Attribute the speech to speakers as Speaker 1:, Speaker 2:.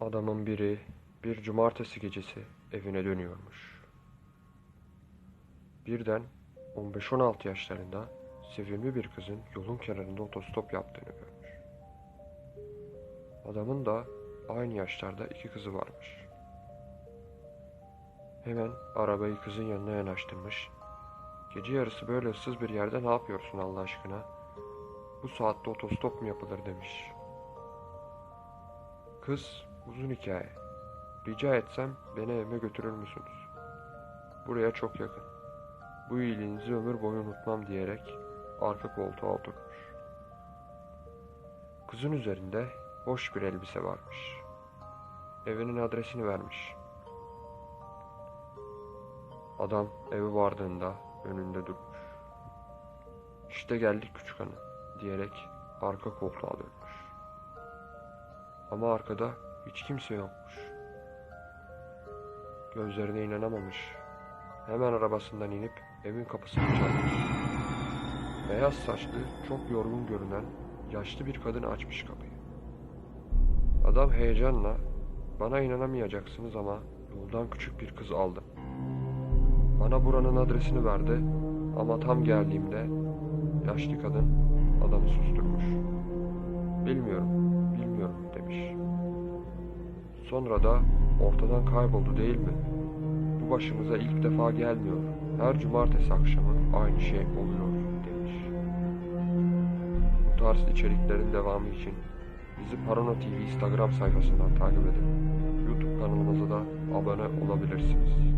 Speaker 1: Adamın biri bir cumartesi gecesi evine dönüyormuş. Birden 15-16 yaşlarında sevimli bir kızın yolun kenarında otostop yaptığını görmüş. Adamın da aynı yaşlarda iki kızı varmış. Hemen arabayı kızın yanına yanaştırmış. Gece yarısı böyle ıssız bir yerde ne yapıyorsun Allah aşkına? Bu saatte otostop mu yapılır demiş. Kız uzun hikaye. Rica etsem beni evime götürür müsünüz? Buraya çok yakın. Bu iyiliğinizi ömür boyu unutmam diyerek arka koltuğa oturmuş. Kızın üzerinde hoş bir elbise varmış. Evinin adresini vermiş. Adam eve vardığında önünde durmuş. İşte geldik küçük hanım diyerek arka koltuğa dönmüş. Ama arkada hiç kimse yokmuş. Gözlerine inanamamış. Hemen arabasından inip evin kapısını çalmış. Beyaz saçlı, çok yorgun görünen yaşlı bir kadın açmış kapıyı. Adam heyecanla, bana inanamayacaksınız ama yoldan küçük bir kız aldım. Bana buranın adresini verdi ama tam geldiğimde yaşlı kadın adamı susturmuş. Bilmiyorum. Sonra da ortadan kayboldu değil mi? Bu başımıza ilk defa gelmiyor. Her cumartesi akşamı aynı şey oluyor demiş. Bu tarz içeriklerin devamı için bizi Parano TV Instagram sayfasından takip edin. YouTube kanalımıza da abone olabilirsiniz.